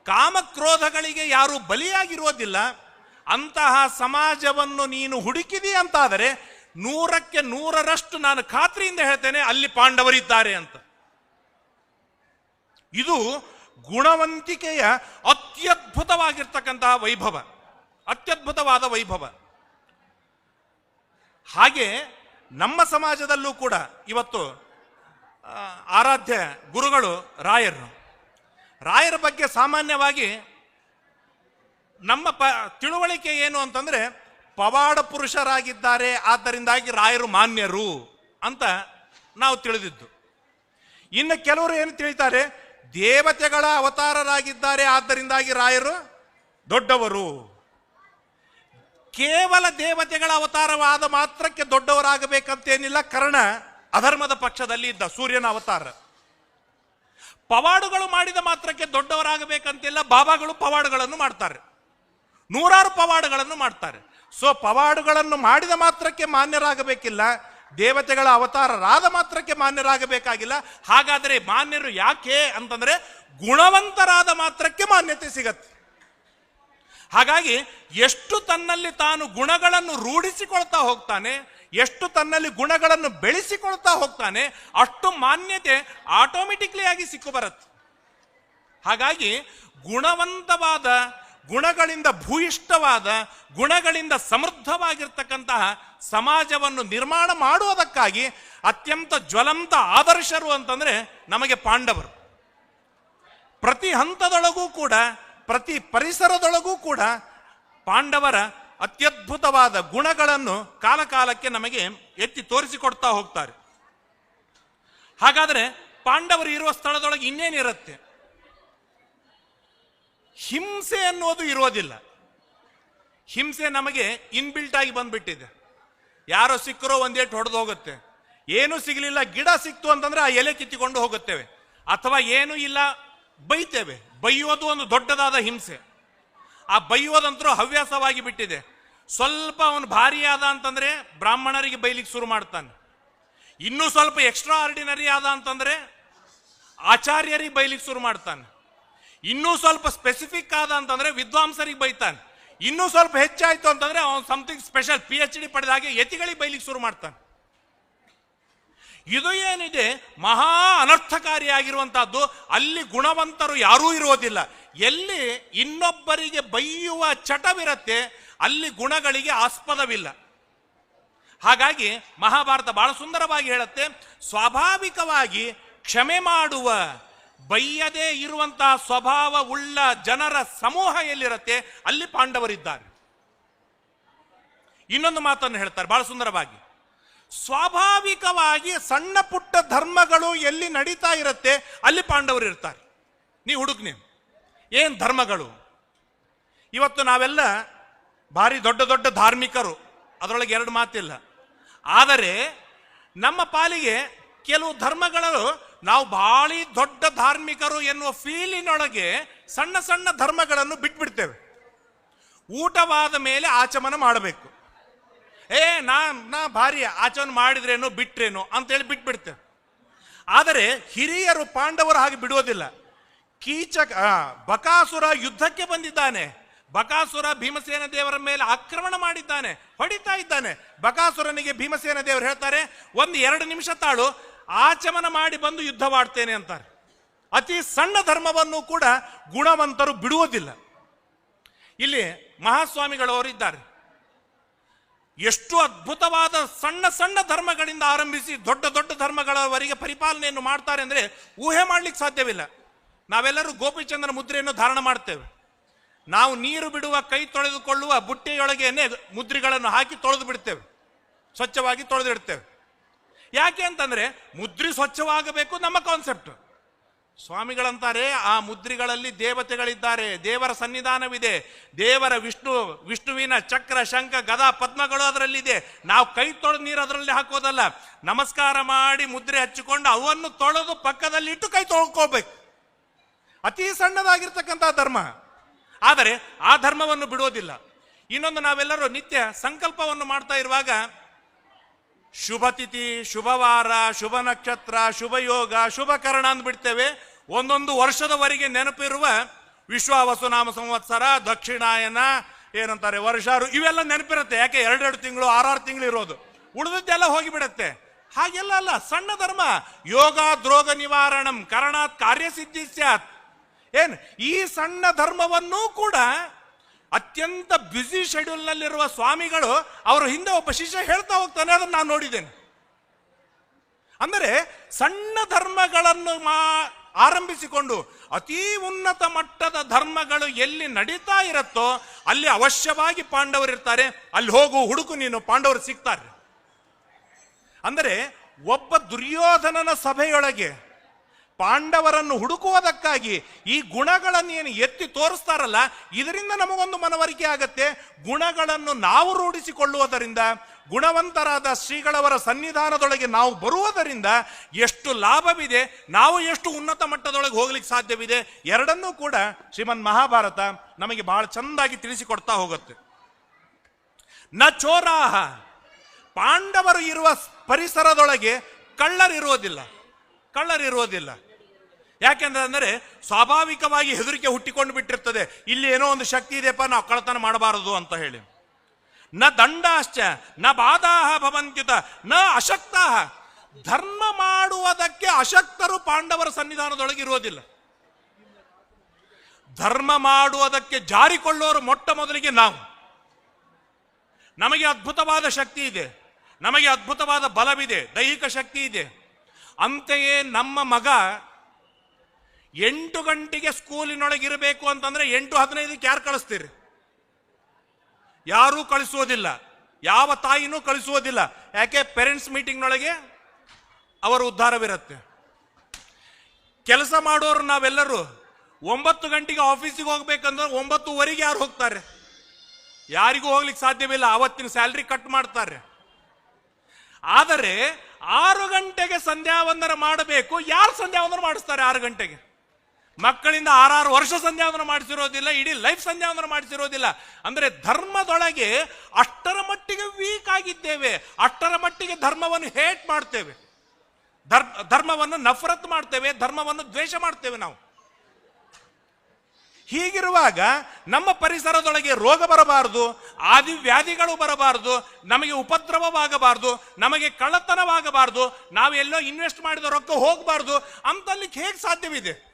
A: ಕಾಮಕ್ರೋಧಗಳಿಗೆ ಯಾರು ಬಲಿಯಾಗಿರುವುದಿಲ್ಲ, ಅಂತಹ ಸಮಾಜವನ್ನು ನೀನು ಹುಡುಕಿದಿ ಅಂತಾದರೆ ನೂರಕ್ಕೆ ನೂರರಷ್ಟು ನಾನು ಖಾತ್ರಿಯಿಂದ ಹೇಳ್ತೇನೆ, ಅಲ್ಲಿ ಪಾಂಡವರಿದ್ದಾರೆ ಅಂತ. ಇದು ಗುಣವಂತಿಕೆಯ ಅತ್ಯದ್ಭುತವಾಗಿರ್ತಕ್ಕಂತಹ ವೈಭವ, ಅತ್ಯದ್ಭುತವಾದ ವೈಭವ. ಹಾಗೆ ನಮ್ಮ ಸಮಾಜದಲ್ಲೂ ಕೂಡ ಇವತ್ತು ಆರಾಧ್ಯ ಗುರುಗಳು ರಾಯರು. ರಾಯರ ಬಗ್ಗೆ ಸಾಮಾನ್ಯವಾಗಿ ನಮ್ಮ ಪ, ತಿಳುವಳಿಕೆ ಏನು ಅಂತಂದರೆ, ಪವಾಡ ಪುರುಷರಾಗಿದ್ದಾರೆ, ಆದ್ದರಿಂದಾಗಿ ರಾಯರು ಮಾನ್ಯರು ಅಂತ ನಾವು ತಿಳಿದಿದ್ದು. ಇನ್ನು ಕೆಲವರು ಏನು ತಿಳಿತಾರೆ, ದೇವತೆಗಳ ಅವತಾರರಾಗಿದ್ದಾರೆ, ಆದ್ದರಿಂದಾಗಿ ರಾಯರು ದೊಡ್ಡವರು. ಕೇವಲ ದೇವತೆಗಳ ಅವತಾರವಾದ ಮಾತ್ರಕ್ಕೆ ದೊಡ್ಡವರಾಗಬೇಕಂತೇನಿಲ್ಲ. ಕರ್ಣ ಅಧರ್ಮದ ಪಕ್ಷದಲ್ಲಿ ಇದ್ದ ಸೂರ್ಯನ ಅವತಾರ. ಪವಾಡುಗಳು ಮಾಡಿದ ಮಾತ್ರಕ್ಕೆ ದೊಡ್ಡವರಾಗಬೇಕಂತಿಲ್ಲ. ಬಾಬಾಗಳು ಪವಾಡುಗಳನ್ನು ಮಾಡ್ತಾರೆ. ನೂರಾರು ಪವಾಡುಗಳನ್ನು ಮಾಡ್ತಾರೆ. ಸೊ ಪವಾಡುಗಳನ್ನು ಮಾಡಿದ ಮಾತ್ರಕ್ಕೆ ಮಾನ್ಯರಾಗಬೇಕಿಲ್ಲ. ದೇವತೆಗಳ ಅವತಾರರಾದ ಮಾತ್ರಕ್ಕೆ ಮಾನ್ಯರಾಗಬೇಕಾಗಿಲ್ಲ. ಹಾಗಾದರೆ ಮಾನ್ಯರು ಯಾಕೆ ಅಂತಂದ್ರೆ ಗುಣವಂತರಾದ ಮಾತ್ರಕ್ಕೆ ಮಾನ್ಯತೆ ಸಿಗತ್ತೆ. ಹಾಗಾಗಿ ಎಷ್ಟು ತನ್ನಲ್ಲಿ ತಾನು ಗುಣಗಳನ್ನು ರೂಢಿಸಿಕೊಳ್ತಾ ಹೋಗ್ತಾನೆ, ಎಷ್ಟು ತನ್ನಲ್ಲಿ ಗುಣಗಳನ್ನು ಬೆಳೆಸಿಕೊಳ್ತಾ ಹೋಗ್ತಾನೆ, ಅಷ್ಟು ಮಾನ್ಯತೆ ಆಟೋಮೆಟಿಕ್ಲಿ ಆಗಿ ಸಿಕ್ಕು ಬರುತ್ತೆ. ಹಾಗಾಗಿ ಗುಣವಂತವಾದ, ಗುಣಗಳಿಂದ ಭೂಯಿಷ್ಠವಾದ, ಗುಣಗಳಿಂದ ಸಮೃದ್ಧವಾಗಿರ್ತಕ್ಕಂತಹ ಸಮಾಜವನ್ನು ನಿರ್ಮಾಣ ಮಾಡುವುದಕ್ಕಾಗಿ ಅತ್ಯಂತ ಜ್ವಲಂತ ಆದರ್ಶರು ಅಂತಂದರೆ ನಮಗೆ ಪಾಂಡವರು. ಪ್ರತಿ ಹಂತದೊಳಗೂ ಕೂಡ ಪ್ರತಿ ಪರಿಸರದೊಳಗೂ ಕೂಡ ಪಾಂಡವರ ಅತ್ಯದ್ಭುತವಾದ ಗುಣಗಳನ್ನು ಕಾಲಕಾಲಕ್ಕೆ ನಮಗೆ ಎತ್ತಿ ತೋರಿಸಿಕೊಡ್ತಾ ಹೋಗ್ತಾರೆ. ಹಾಗಾದರೆ ಪಾಂಡವರು ಇರುವ ಸ್ಥಳದೊಳಗೆ ಇನ್ನೇನಿರುತ್ತೆ ಹಿಂಸೆ ಅನ್ನೋದು ಇರೋದಿಲ್ಲ. ಹಿಂಸೆ ನಮಗೆ ಇನ್ಬಿಲ್ಟ್ ಆಗಿ ಬಂದ್ಬಿಟ್ಟಿದೆ. ಯಾರೋ ಸಿಕ್ಕರೋ ಒಂದೇಟು ಹೊಡೆದು ಹೋಗುತ್ತೆ ಏನು ಸಿಗಲಿಲ್ಲ, ಗಿಡ ಸಿಕ್ತು ಅಂತಂದ್ರೆ ಆ ಎಲೆ ಕಿತ್ತಿಕೊಂಡು ಹೋಗುತ್ತೇವೆ. ಅಥವಾ ಏನು ಇಲ್ಲ, ಬೈತೇವೆ. ಬೈಯೋದು ಒಂದು ದೊಡ್ಡದಾದ ಹಿಂಸೆ. ಆ ಬೈಯೋದಂತರೂ ಹವ್ಯಾಸವಾಗಿ ಬಿಟ್ಟಿದೆ. ಸ್ವಲ್ಪ ಅವನು ಭಾರಿ ಆದ ಅಂತಂದ್ರೆ ಬ್ರಾಹ್ಮಣರಿಗೆ ಬೈಲಿಕ್ಕೆ ಶುರು ಮಾಡ್ತಾನೆ. ಇನ್ನೂ ಸ್ವಲ್ಪ ಎಕ್ಸ್ಟ್ರಾ ಆರ್ಡಿನರಿ ಆದ ಅಂತಂದ್ರೆ ಆಚಾರ್ಯರಿಗೆ ಬೈಲಿಕ್ಕೆ ಶುರು ಮಾಡ್ತಾನೆ. ಇನ್ನೂ ಸ್ವಲ್ಪ ಸ್ಪೆಸಿಫಿಕ್ ಆದ ಅಂತಂದ್ರೆ ವಿದ್ವಾಂಸರಿಗೆ ಬೈತಾನೆ. ಇನ್ನೂ ಸ್ವಲ್ಪ ಹೆಚ್ಚಾಯ್ತು ಅಂತಂದ್ರೆ ಅವನು something special P H D ಪಡೆದಾಗೆ ಯತಿಗಳಿಗೆ ಬೈಲಿಕ್ಕೆ ಶುರು ಮಾಡ್ತಾನೆ. ಇದು ಏನಿದೆ? ಮಹಾ ಅನರ್ಥಕಾರಿಯಾಗಿರುವಂತಹದ್ದು. ಅಲ್ಲಿ ಗುಣವಂತರು ಯಾರೂ ಇರುವುದಿಲ್ಲ. ಎಲ್ಲಿ ಇನ್ನೊಬ್ಬರಿಗೆ ಬೈಯುವ ಚಟವಿರತ್ತೆ, ಅಲ್ಲಿ ಗುಣಗಳಿಗೆ ಆಸ್ಪದವಿಲ್ಲ. ಹಾಗಾಗಿ ಮಹಾಭಾರತ ಬಹಳ ಸುಂದರವಾಗಿ ಹೇಳುತ್ತೆ, ಸ್ವಾಭಾವಿಕವಾಗಿ ಕ್ಷಮೆ ಮಾಡುವ ಬೈಯದೇ ಇರುವಂತಹ ಸ್ವಭಾವ ಉಳ್ಳ ಜನರ ಸಮೂಹ ಎಲ್ಲಿರತ್ತೆ? ಅಲ್ಲಿ ಪಾಂಡವರಿದ್ದಾರೆ. ಇನ್ನೊಂದು ಮಾತನ್ನು ಹೇಳ್ತಾರೆ, ಬಹಳ ಸುಂದರವಾಗಿ. ಸ್ವಾಭಾವಿಕವಾಗಿ ಸಣ್ಣ ಪುಟ್ಟ ಧರ್ಮಗಳು ಎಲ್ಲಿ ನಡೀತಾ ಇರುತ್ತೆ, ಅಲ್ಲಿ ಪಾಂಡವರು ಇರ್ತಾರೆ. ನೀ ಹುಡುಕ್ ನೀವು ಏನು ಧರ್ಮಗಳು? ಇವತ್ತು ನಾವೆಲ್ಲ ಭಾರಿ ದೊಡ್ಡ ದೊಡ್ಡ ಧಾರ್ಮಿಕರು. ಅದರೊಳಗೆ ಎರಡು ಮಾತಿಲ್ಲ. ಆದರೆ ನಮ್ಮ ಪಾಲಿಗೆ ಕೆಲವು ಧರ್ಮಗಳು, ನಾವು ಭಾರಿ ದೊಡ್ಡ ಧಾರ್ಮಿಕರು ಎನ್ನುವ ಫೀಲಿನೊಳಗೆ ಸಣ್ಣ ಸಣ್ಣ ಧರ್ಮಗಳನ್ನು ಬಿಟ್ಬಿಡ್ತೇವೆ. ಊಟವಾದ ಮೇಲೆ ಆಚಮನ ಮಾಡಬೇಕು. ಏ, ನಾ ನಾ ಭಾರಿ ಆಚರಣೆ ಮಾಡಿದ್ರೇನು, ಬಿಟ್ರೇನು ಅಂತೇಳಿ ಬಿಟ್ಬಿಡ್ತೇವೆ ಆದರೆ ಹಿರಿಯರು ಪಾಂಡವರು ಹಾಗೆ ಬಿಡುವುದಿಲ್ಲ. ಕೀಚಕ ಬಕಾಸುರ ಯುದ್ಧಕ್ಕೆ ಬಂದಿದ್ದಾನೆ. ಬಕಾಸುರ ಭೀಮಸೇನ ದೇವರ ಮೇಲೆ ಆಕ್ರಮಣ ಮಾಡಿದ್ದಾನೆ, ಹೊಡಿತಾ ಇದ್ದಾನೆ. ಬಕಾಸುರನಿಗೆ ಭೀಮಸೇನ ದೇವರು ಹೇಳ್ತಾರೆ, ಒಂದು ಎರಡು ನಿಮಿಷ ತಾಳು, ಆಚಮನ ಮಾಡಿ ಬಂದು ಯುದ್ಧವಾಡ್ತೇನೆ ಅಂತಾರೆ. ಅತಿ ಸಣ್ಣ ಧರ್ಮವನ್ನು ಕೂಡ ಗುಣವಂತರು ಬಿಡುವುದಿಲ್ಲ. ಇಲ್ಲಿ ಮಹಾಸ್ವಾಮಿಗಳವರು ಇದ್ದಾರೆ. ಎಷ್ಟು ಅದ್ಭುತವಾದ ಸಣ್ಣ ಸಣ್ಣ ಧರ್ಮಗಳಿಂದ ಆರಂಭಿಸಿ ದೊಡ್ಡ ದೊಡ್ಡ ಧರ್ಮಗಳವರೆಗೆ ಪರಿಪಾಲನೆಯನ್ನು ಮಾಡ್ತಾರೆ ಅಂದರೆ ಊಹೆ ಮಾಡ್ಲಿಕ್ಕೆ ಸಾಧ್ಯವಿಲ್ಲ. ನಾವೆಲ್ಲರೂ ಗೋಪಿಚಂದ್ರ ಮುದ್ರೆಯನ್ನು ಧಾರಣ ಮಾಡ್ತೇವೆ. ನಾವು ನೀರು ಬಿಡುವ ಕೈ ತೊಳೆದುಕೊಳ್ಳುವ ಬುಟ್ಟಿಯೊಳಗೇನೆ ಮುದ್ರೆಗಳನ್ನು ಹಾಕಿ ತೊಳೆದು ಬಿಡ್ತೇವೆ. ಸ್ವಚ್ಛವಾಗಿ ತೊಳೆದಿಡ್ತೇವೆ. ಯಾಕೆ ಅಂತಂದರೆ ಮುದ್ರೆ ಸ್ವಚ್ಛವಾಗಬೇಕು ನಮ್ಮ ಕಾನ್ಸೆಪ್ಟ್ ಸ್ವಾಮಿಗಳಂತಾರೆ, ಆ ಮುದ್ರಿಗಳಲ್ಲಿ ದೇವತೆಗಳಿದ್ದಾರೆ, ದೇವರ ಸನ್ನಿಧಾನವಿದೆ, ದೇವರ ವಿಷ್ಣು, ವಿಷ್ಣುವಿನ ಚಕ್ರ, ಶಂಖ, ಗದಾ ಪದ್ಮಗಳು ಅದರಲ್ಲಿದೆ. ನಾವು ಕೈ ತೊಳೆದು ನೀರು ಅದರಲ್ಲಿ ಹಾಕೋದಲ್ಲ. ನಮಸ್ಕಾರ ಮಾಡಿ ಮುದ್ರೆ ಹಚ್ಚಿಕೊಂಡು ಅವನ್ನು ತೊಳೆದು ಪಕ್ಕದಲ್ಲಿ ಇಟ್ಟು ಕೈ ತೊಳ್ಕೋಬೇಕು. ಅತಿ ಸಣ್ಣದಾಗಿರ್ತಕ್ಕಂಥ ಧರ್ಮ. ಆದರೆ ಆ ಧರ್ಮವನ್ನು ಬಿಡೋದಿಲ್ಲ. ಇನ್ನೊಂದು ನಾವೆಲ್ಲರೂ ನಿತ್ಯ ಸಂಕಲ್ಪವನ್ನು ಮಾಡ್ತಾ ಇರುವಾಗ ಶುಭ ತಿಥಿ ಶುಭವಾರ, ಶುಭ ನಕ್ಷತ್ರ, ಶುಭ ಯೋಗ, ಶುಭ ಕರಣ ಅಂದ್ಬಿಡ್ತೇವೆ ಒಂದೊಂದು ವರ್ಷದವರೆಗೆ ನೆನಪಿರುವ ವಿಶ್ವ ವಸುನಾಮ ಸಂವತ್ಸರ, ದಕ್ಷಿಣಾಯನ, ಏನಂತಾರೆ, ವರ್ಷಾರು, ಇವೆಲ್ಲ ನೆನಪಿರುತ್ತೆ. ಯಾಕೆ? ಎರಡೆರಡು ತಿಂಗಳು, ಆರಾರು ತಿಂಗಳು ಇರೋದು. ಉಳಿದದ್ದೆಲ್ಲ ಹೋಗಿಬಿಡತ್ತೆ. ಹಾಗೆಲ್ಲ ಅಲ್ಲ, ಸಣ್ಣ ಧರ್ಮ. ಯೋಗ, ದ್ರೋಗ ನಿವಾರಣಂ ಕರ್ಣಾತ್ ಕಾರ್ಯಸಿದ್ಧಿ ಸ್ಯಾತ್. ಏನ್? ಈ ಸಣ್ಣ ಧರ್ಮವನ್ನೂ ಕೂಡ ಅತ್ಯಂತ ಬ್ಯುಸಿ ಶೆಡ್ಯೂಲ್ನಲ್ಲಿರುವ ಸ್ವಾಮಿಗಳು ಅವರು ಹಿಂದೆ ಒಬ್ಬ ಶಿಷ್ಯ ಹೇಳ್ತಾ ಹೋಗ್ತಾನೆ, ಅದನ್ನು ನಾನು ನೋಡಿದ್ದೇನೆ. ಅಂದರೆ ಸಣ್ಣ ಧರ್ಮಗಳನ್ನು ಮಾ ಆರಂಭಿಸಿಕೊಂಡು ಅತೀ ಉನ್ನತ ಮಟ್ಟದ ಧರ್ಮಗಳು ಎಲ್ಲಿ ನಡೀತಾ ಇರುತ್ತೋ ಅಲ್ಲಿ ಅವಶ್ಯವಾಗಿ ಪಾಂಡವರು ಇರ್ತಾರೆ, ಅಲ್ಲಿ ಹೋಗು, ಹುಡುಕು ನೀನು, ಪಾಂಡವರು ಸಿಗ್ತಾರೆ. ಅಂದರೆ ಒಬ್ಬ ದುರ್ಯೋಧನನ ಸಭೆಯೊಳಗೆ ಪಾಂಡವರನ್ನು ಹುಡುಕುವುದಕ್ಕಾಗಿ ಈ ಗುಣಗಳನ್ನು ಏನು ಎತ್ತಿ ತೋರಿಸ್ತಾರಲ್ಲ, ಇದರಿಂದ ನಮಗೊಂದು ಮನವರಿಕೆ ಆಗತ್ತೆ. ಗುಣಗಳನ್ನು ನಾವು ರೂಢಿಸಿಕೊಳ್ಳುವುದರಿಂದ, ಗುಣವಂತರಾದ ಶ್ರೀಗಳವರ ಸನ್ನಿಧಾನದೊಳಗೆ ನಾವು ಬರುವುದರಿಂದ ಎಷ್ಟು ಲಾಭವಿದೆ, ನಾವು ಎಷ್ಟು ಉನ್ನತ ಮಟ್ಟದೊಳಗೆ ಹೋಗ್ಲಿಕ್ಕೆ ಸಾಧ್ಯವಿದೆ, ಎರಡನ್ನೂ ಕೂಡ ಶ್ರೀಮನ್ ಮಹಾಭಾರತ ನಮಗೆ ಬಹಳ ಚಂದಾಗಿ ತಿಳಿಸಿಕೊಡ್ತಾ ಹೋಗುತ್ತೆ. ನ ಚೋರಾಹ. ಪಾಂಡವರು ಇರುವ ಪರಿಸರದೊಳಗೆ ಕಳ್ಳರಿರುವುದಿಲ್ಲ ಕಳ್ಳರಿರುವುದಿಲ್ಲ. ಯಾಕೆಂದ್ರೆ ಸ್ವಾಭಾವಿಕವಾಗಿ ಹೆದರಿಕೆ ಹುಟ್ಟಿಕೊಂಡು ಬಿಟ್ಟಿರ್ತದೆ. ಇಲ್ಲಿ ಏನೋ ಒಂದು ಶಕ್ತಿ ಇದೆಯಪ್ಪ, ನಾವು ಕಳ್ಳತನ ಮಾಡಬಾರದು ಅಂತ ಹೇಳಿ. ನ ದಂಡಾಶ್ಚ, ನ ಬಾಧಾಹ ಭವಂತ್ಯುತ, ನ ಅಶಕ್ತಾಹ. ಧರ್ಮ ಮಾಡುವುದಕ್ಕೆ ಅಶಕ್ತರು ಪಾಂಡವರ ಸನ್ನಿಧಾನದೊಳಗೆ ಇರುವುದಿಲ್ಲ ಧರ್ಮ ಮಾಡುವುದಕ್ಕೆ ಜಾರಿಕೊಳ್ಳೋರು ಮೊಟ್ಟ ಮೊದಲಿಗೆ ನಾವು. ನಮಗೆ ಅದ್ಭುತವಾದ ಶಕ್ತಿ ಇದೆ. ನಮಗೆ ಅದ್ಭುತವಾದ ಬಲವಿದೆ. ದೈಹಿಕ ಶಕ್ತಿ ಇದೆ. ಅಂತೆಯೇ ನಮ್ಮ ಮಗ ಎಂಟು ಗಂಟೆಗೆ ಸ್ಕೂಲಿನೊಳಗೆ ಇರಬೇಕು ಅಂತಂದ್ರೆ ಎಂಟು ಹದಿನೈದಕ್ಕೆ ಯಾರು ಕಳಿಸ್ತೀರಿ? ಯಾರೂ ಕಳಿಸೋದಿಲ್ಲ. ಯಾವ ತಾಯಿನೂ ಕಳಿಸೋದಿಲ್ಲ. ಯಾಕೆ? ಪೇರೆಂಟ್ಸ್ ಮೀಟಿಂಗ್ನೊಳಗೆ ಅವರ ಉದ್ಧಾರವಿರುತ್ತೆ. ಕೆಲಸ ಮಾಡೋರು ನಾವೆಲ್ಲರೂ ಒಂಬತ್ತು ಗಂಟೆಗೆ ಆಫೀಸಿಗೆ ಹೋಗ್ಬೇಕಂದ್ರೆ ಒಂಬತ್ತುವರೆಗೆ ಯಾರು ಹೋಗ್ತಾರೆ? ಯಾರಿಗೂ ಹೋಗ್ಲಿಕ್ಕೆ ಸಾಧ್ಯವಿಲ್ಲ. ಅವತ್ತಿನ ಸ್ಯಾಲ್ರಿ ಕಟ್ ಮಾಡ್ತಾರೆ. ಆದರೆ ಆರು ಗಂಟೆಗೆ ಸಂಧ್ಯಾವಂದನ ಮಾಡಬೇಕು. ಯಾರು ಸಂಧ್ಯಾವಂದನ ಮಾಡಿಸ್ತಾರೆ ಆರು ಗಂಟೆಗೆ? ಮಕ್ಕಳಿಂದ ಆರಾರು ವರ್ಷ ಸಂಧ್ಯಾವನ ಮಾಡಿಸಿರೋದಿಲ್ಲ, ಇಡೀ ಲೈಫ್ ಸಂಧ್ಯಾವನ ಮಾಡಿಸಿರೋದಿಲ್ಲ. ಅಂದ್ರೆ ಧರ್ಮದೊಳಗೆ ಅಷ್ಟರ ಮಟ್ಟಿಗೆ ವೀಕ್ ಆಗಿದ್ದೇವೆ, ಅಷ್ಟರ ಮಟ್ಟಿಗೆ ಧರ್ಮವನ್ನು ಹೇಟ್ ಮಾಡ್ತೇವೆ. ಧರ್- ಧರ್ಮವನ್ನು ನಫರತ್ ಮಾಡ್ತೇವೆ, ಧರ್ಮವನ್ನು ದ್ವೇಷ ಮಾಡ್ತೇವೆ ನಾವು. ಹೀಗಿರುವಾಗ ನಮ್ಮ ಪರಿಸರದೊಳಗೆ ರೋಗ ಬರಬಾರದು ಆದಿ ವ್ಯಾಧಿಗಳು ಬರಬಾರದು, ನಮಗೆ ಉಪದ್ರವವಾಗಬಾರದು, ನಮಗೆ ಕಳ್ಳತನವಾಗಬಾರದು, ನಾವೆಲ್ಲೋ ಇನ್ವೆಸ್ಟ್ ಮಾಡಿದ ರೊಕ್ಕ ಹೋಗಬಾರ್ದು, ಅಂತಲ್ಲಿ ಹೇಗೆ ಸಾಧ್ಯವಿದೆ?